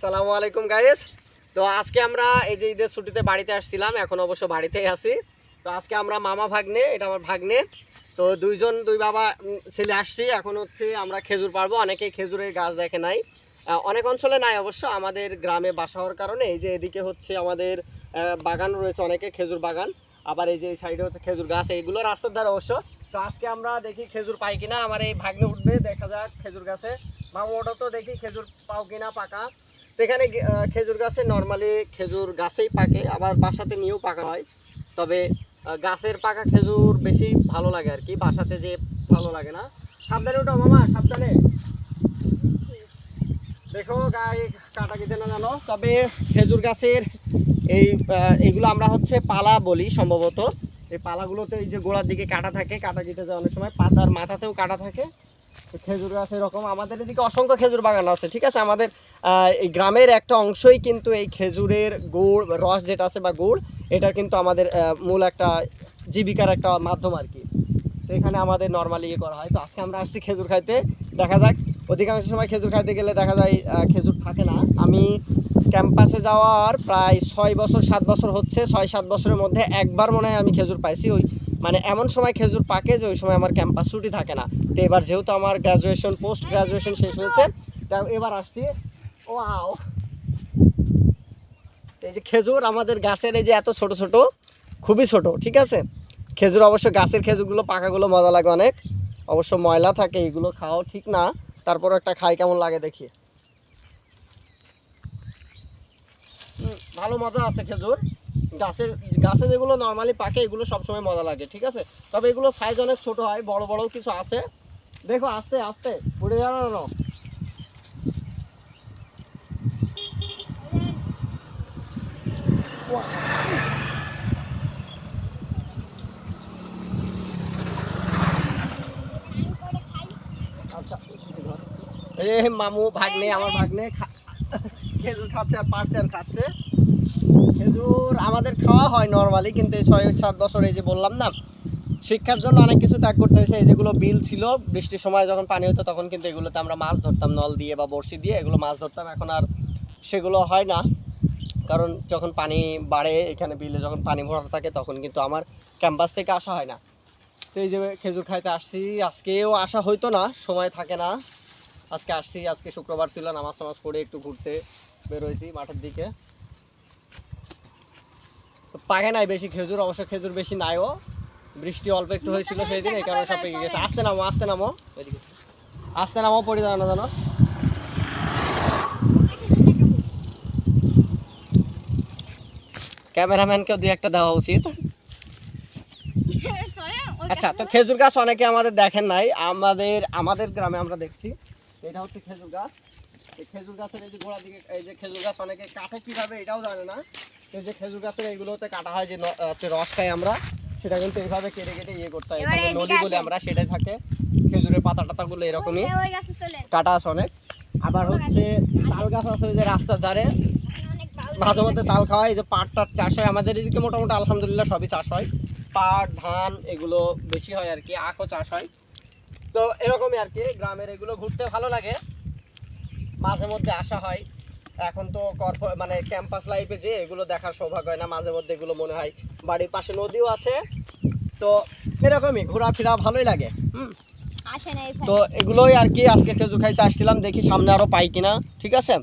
সালামু আলাইকুম গাইস তো আজকে আমরা এই যে ঈদের ছুটিতে বাড়িতে আসছিলাম, এখন অবশ্য বাড়িতেই আছি। তো আজকে আমরা মামা ভাগ্নে, এটা আমার ভাগ্নে। তো দুইজন, দুই বাবা ছেলে আসছি। এখন হচ্ছে আমরা খেজুর পারব অনেকে খেজুরের গাছ দেখে নাই। অনেক অঞ্চলে নাই অবশ্য, আমাদের গ্রামে বাসা হওয়ার কারণে। এই যে এদিকে হচ্ছে আমাদের বাগান রয়েছে অনেকে, খেজুর বাগান। আবার এই যে এই সাইডে হচ্ছে খেজুর গাছ, এইগুলো রাস্তার ধারে অবশ্য। তো আজকে আমরা দেখি খেজুর পাই কিনা। আমার এই ভাগ্নে উঠবে, দেখা যাক খেজুর গাছে। মামু ওটা তো দেখি, খেজুর পাও কিনা, পাকা। তো এখানে খেজুর গাছে নর্মালি খেজুর গাছেই পাকে আবার বাসাতে নিয়েও পাকা হয়। তবে গাছের পাকা খেজুর বেশি ভালো লাগে আর কি বাসাতে যে ভালো লাগে না। সাবধানে ওটা মামা সাবধানে। দেখো গায়ে কাটা গেছে না জানো তবে খেজুর গাছের এই আহ, এইগুলো আমরা হচ্ছে পালা বলি সম্ভবত। এই পালাগুলোতে এই যে গোড়ার দিকে কাটা থাকে কাটা কেটে যায় অনেক সময় পাতার মাথাতেও কাটা থাকে। খেজুর গাছ এরকম। আমাদের এদিকে অসংখ্য খেজুর বাগান আছে, ঠিক আছে? আমাদের এই গ্রামের একটা অংশই কিন্তু এই খেজুরের গুড়, রস যেটা আছে বা গুড়, এটা কিন্তু আমাদের মূল একটা জীবিকার একটা মাধ্যম আর কি। তো এখানে আমাদের নর্মালি ইয়ে করা হয়। তো আজকে আমরা আসছি খেজুর খাইতে। দেখা যাক, অধিকাংশ সময় খেজুর খাইতে গেলে দেখা যায় খেজুর থাকে না। আমি ক্যাম্পাসে যাওয়ার প্রায় ছয় বছর, সাত বছর হচ্ছে। ছয়, সাত বছরের মধ্যে একবার মনে হয় আমি খেজুর পাইছি। ওই মানে এমন সময় খেজুর পাকে যে ওই সময় আমার ক্যাম্পাস ছুটি থাকে না। তো এবার যেহেতু আমার গ্র্যাজুয়েশন পোস্ট গ্র্যাজুয়েশন শেষ হয়েছে এবার আসছি। ও আও এই যে খেজুর আমাদের গাছের এই যে এত ছোট ছোট, খুবই ছোট, ঠিক আছে? খেজুর অবশ্য গাছের খেজুরগুলো, পাকাগুলো মজা লাগে অনেক। অবশ্য ময়লা থাকে, এগুলো খাওয়াও ঠিক না। তারপর একটা খাই কেমন লাগে দেখি। ভালো মজা আছে খেজুর। গাছের, গাছে যেগুলো নর্মালি পাকে, এগুলো সবসময় মজা লাগে, ঠিক আছে? তবে এগুলো সাইজ অনেক ছোট হয়, বড় বড় কিছু আছে। দেখো, আস্তে আস্তে যাবে না। আচ্ছা মামু, ভাগ্নে, আমার ভাগ্নে খেজুর খাচ্ছে আর পারছে আর খাচ্ছে। খেজুর আমাদের খাওয়া হয় নর্মালি কিন্তু এই ছয়, সাত বছর এই যে বললাম না, শিক্ষার জন্য অনেক কিছু ত্যাগ করতে হয়েছে। এই যেগুলো বিল ছিল, বৃষ্টির সময় যখন পানি হতো তখন কিন্তু এগুলোতে আমরা মাছ ধরতাম, নল দিয়ে বা বড়শি দিয়ে এগুলো মাছ ধরতাম। এখন আর সেগুলো হয় না, কারণ যখন পানি বাড়ে এখানে বিলে, যখন পানি ভরা থাকে তখন কিন্তু আমার ক্যাম্পাস থেকে আসা হয় না। তো এই যে খেজুর খাইতে আসছি, আজকেও আসা হইতো না, সময় থাকে না। আজকে আসছি, আজকে শুক্রবার ছিল, নামাজ টামাজ পড়ে একটু ঘুরতে বেরোইছি মাঠের দিকে। পাকে নাই বেশি খেজুর অবশ্য খেজুর বেশি নাইও। বৃষ্টি অল্প একটু হয়েছিল সেই দিন এই কারণে সব পেকে গেছে। আসতে নামো আসতে নামো। আসতে নামো পড়ে যাও না জানো ক্যামেরাম্যানকেও দুই একটা দেওয়া উচিত। আচ্ছা তো খেজুর গাছ অনেকে আমাদের দেখেন নাই। আমাদের আমাদের গ্রামে আমরা দেখছি। এটা হচ্ছে খেজুর গাছ। এই খেজুর গাছের এই যে গোড়া দিকে এই যে খেজুর গাছ অনেকে কাটে কীভাবে এটাও জানে না। এই যে খেজুর গাছের এইগুলোতে কাটা হয় যে হচ্ছে রস খাই আমরা সেটা কিন্তু এইভাবে কেটে কেটে ইয়ে করতে হয়। নদী বলে আমরা সেটাই থাকে খেজুরের পাতা টাতাগুলো এরকমই কাটা আছে অনেক। আবার হচ্ছে তাল গাছ আছে যে রাস্তার ধারে। মাঝে মধ্যে তাল খাওয়া হয় এই যে পাট টাট চাষ হয়। আমাদের এদিকে মোটামুটি আলহামদুলিল্লাহ সবই চাষ হয়। পাট ধান এগুলো বেশি হয় আর কি আখও চাষ হয়। তো এরকমই আর কি গ্রামের এগুলো ঘুরতে ভালো লাগে। মাঝে মধ্যে আসা হয়। এখন তো মানে ক্যাম্পাস লাইফে যে এগুলো দেখার সৌভাগ্য হয় না মাঝে মধ্যে এগুলো মনে হয় বাড়ির পাশে নদীও আছে। তো এরকমই ঘোরাফেরা ভালোই লাগে হুম? তো এগুলোই আর কি আজকে খেজু খাইতে আসছিলাম দেখি সামনে আরও পাই কিনা ঠিক আছে?